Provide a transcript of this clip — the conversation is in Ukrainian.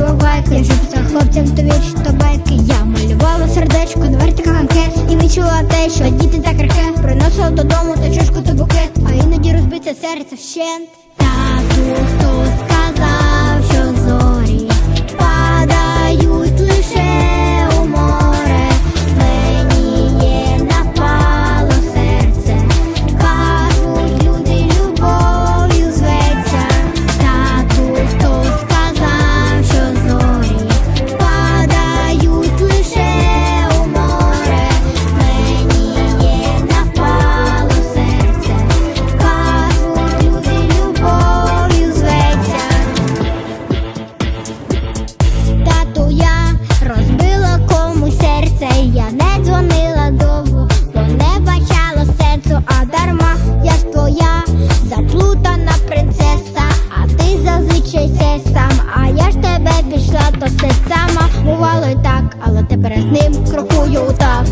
байки Жупця хлопцям тобі що байки. Я малювала сердечко на вертикаланке І відчула те, що діти так рхе Приносила додому та чушку та букет А іноді розбиться серце вщент. А я ж тебе пішла, то все сама бувало й так, але тепер з ним крокую так.